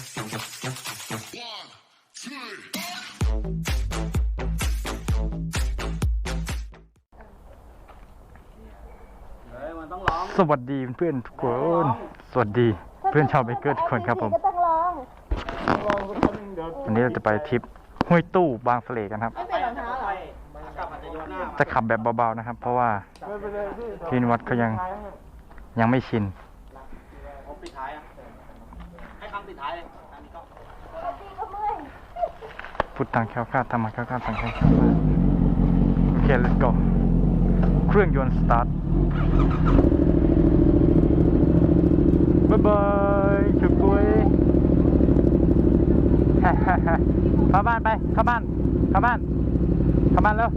สวัสดีเพื่อนทุกคน สวัสดีเพื่อนชาวเบเกอร์ทุกคนครับผม ก็ต้องลองวันนี้เราจะไปทริปห้วยตู้บางสเลกันครับ ไม่เป็นรองเท้าเหรอจะขับแบบเบาๆนะครับ เพราะว่าพี่วัดเขายังยังไม่ชิน ผมปิดท้าย พุทธังแคล้วคาดธรรมะแคล้วคาดสังฆังแคล้วคลาดโอเค let's go เครื่องยนต์สตาร์ทบ๊ายบายจุกกุ้ยเข้าบ้านไป เข้าบ้าน เข้าบ้าน เข้าบ้านเร็ว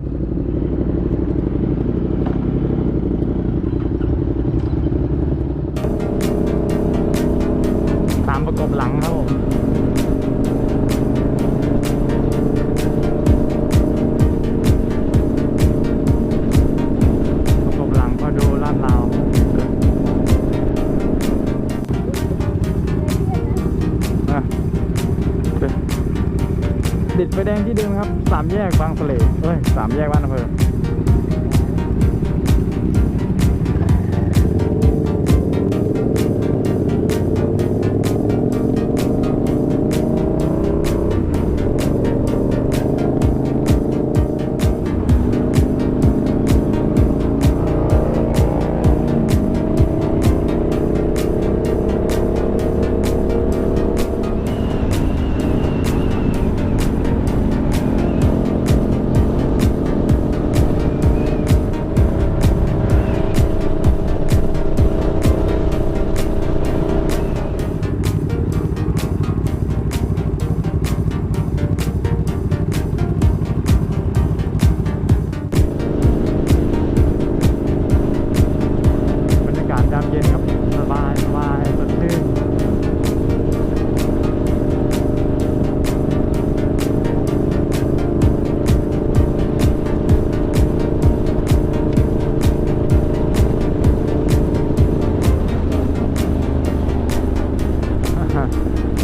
บหลังครับผมประกบหลังก็ดูลาดราวติดไฟแดงที่เดิมครับสามแยกบางสะเลเอ้ยสามแยกบ้านอำเภอ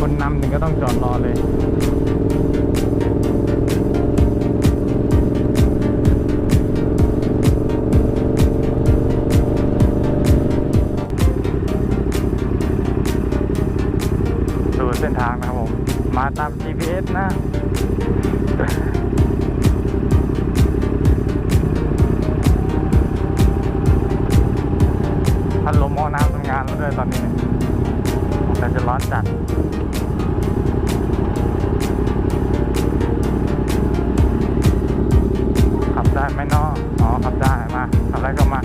คนนำถึงก็ต้องจอดรอเลยดูเส้นทางนะครับผม มาตาม GPS นะพัดลมหม้อน้ำทำงานแล้วด้วยตอนนี้ แต่จะร้อนจัดขับได้ไหมเนาะอ๋อขับได้มาขับได้ก็มา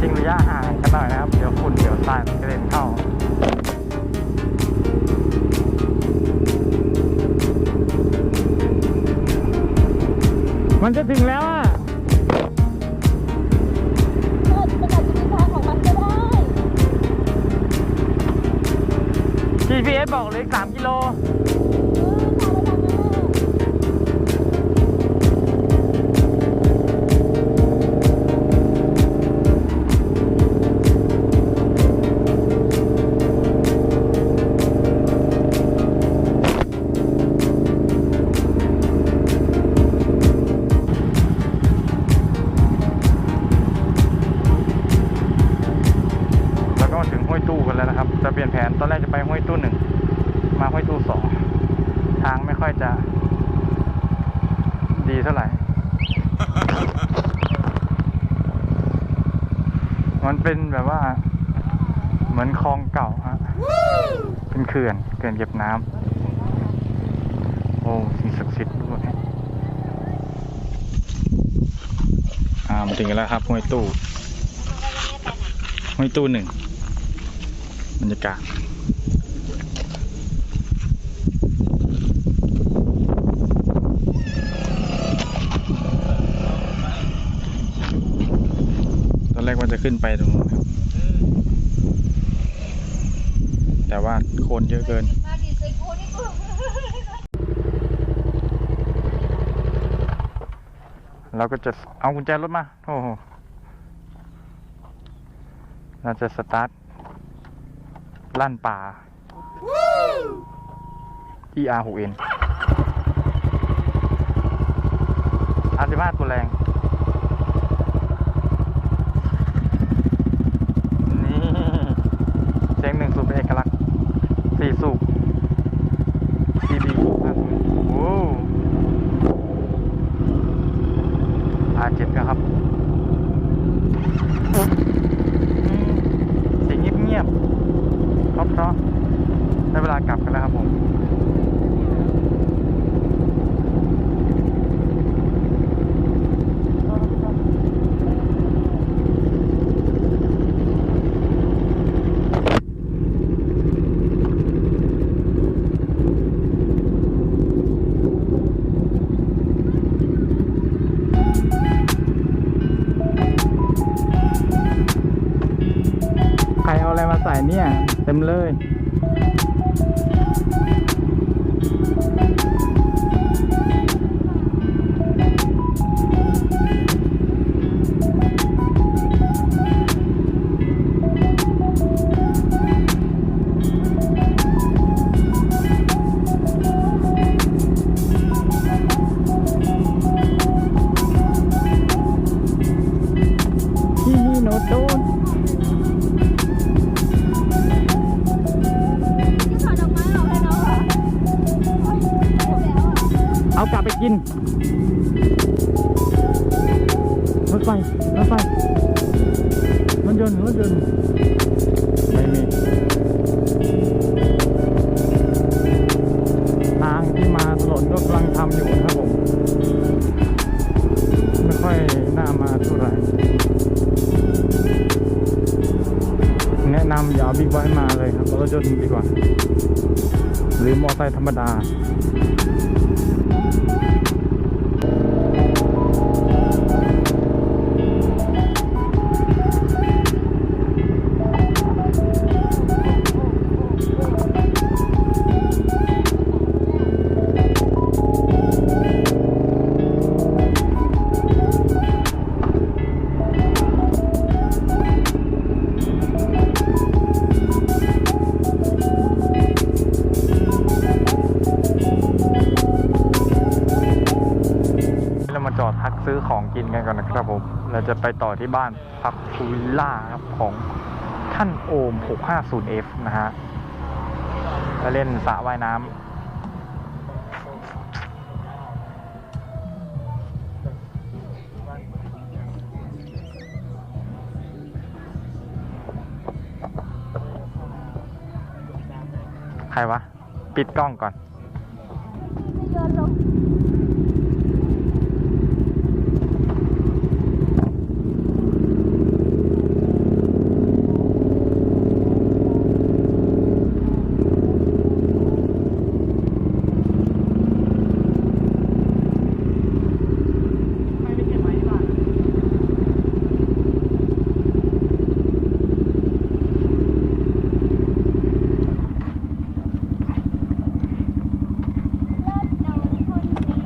ทิ้งระยะห่างกันหน่อยนะครับ เดี๋ยวฝุ่นเดี๋ยวทรายมันกระเด็นเข้ามันจะถึงแล้วอะ GPS บอกเหลยสามกิโล แล้วก็ถึงห้วยตู้กันแล้วนะครับ จะเปลี่ยนแผนตอนแรกจะ ไปห้วยตู้หนึ่งมาห้วยตู้สองทางไม่ค่อยจะดีเท่าไหร่ มันเป็นแบบว่า เหมือนคลองเก่าฮะเป็นเขื่อนเขื่อนเก็บน้ำโอ้สิ่งศักดิ์สิทธิ์ด้วยอ่ามาถึงกันแล้วครับห้วยตู้ห้วยตู้หนึ่งบรรยากาศตอนแรกว่าจะ ขึ้นไปตรงนู้นครับ แต่ว่าโคนเยอะเกิน เราก็จะเอากุญแจรถมา โอ้โหเราจะสตาร์ทลั่นป่า ER 6N R15 ตัวแรง นี่เสียงหนึ่งสูบเป็นเอกลักษณ์สี่สูบ CB โอ้ R7 นะครับอืมเสียงเงียบๆเพราะๆได้เวลากลับกันแล้วครับผม ใครเอาอะไรมาใส่เนี่ย เต็มเลย ไฟรถไฟรถยนต์รถยนต์ไม่มีทางที่มาถนนก็กำลังทำอยู่นะครับผม ไม่ค่อยน่ามาเท่าไหร่แนะนำอย่าเอาบิ๊กไบค์มาเลยครับเอารถยนต์ดีกว่า หรือมอเตอร์ไซค์ธรรมดาเรา จะไปต่อที่บ้านพักฟูล่าครับของท่านโอม 650F นะฮะจะเล่นสระว่ายน้ำใครวะ ปิดกล้องก่อน โยนลง ไม่ไม่เก็บไว้ที่บ้าน เลิศเดาคนดี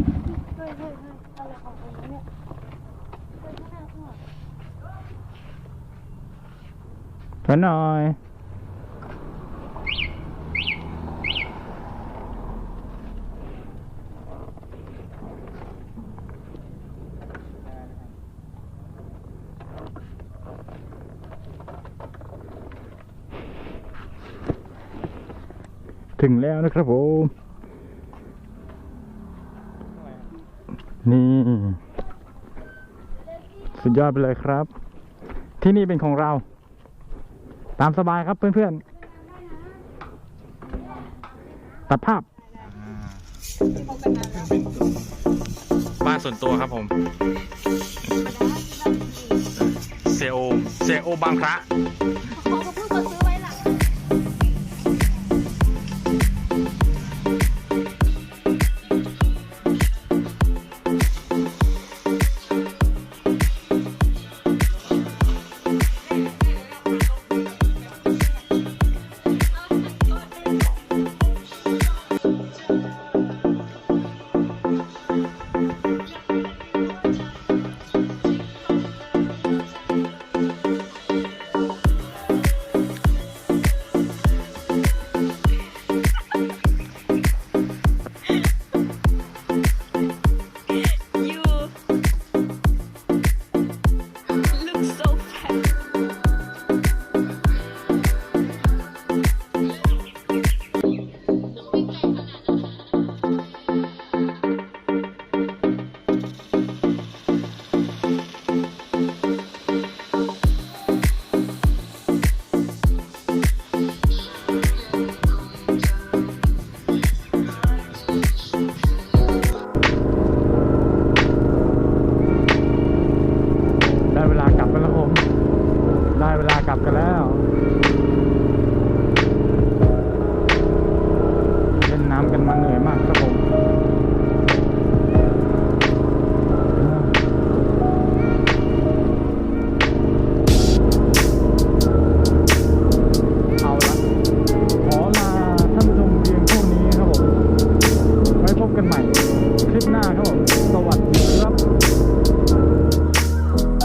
เฮ้ยเฮ้ยเฮ้ยอะไรของมึงเนี่ยเฮ้ยข้างหน้าข้างหลัง ถอยหน่อย ถึงแล้วนะครับผมนี่สุดยอดไปเลยครับ ที่นี่เป็นของเรา ตามสบายครับเพื่อนๆตัดภาพบ้านส่วนตัวครับผมเซโอเซโอบางพระ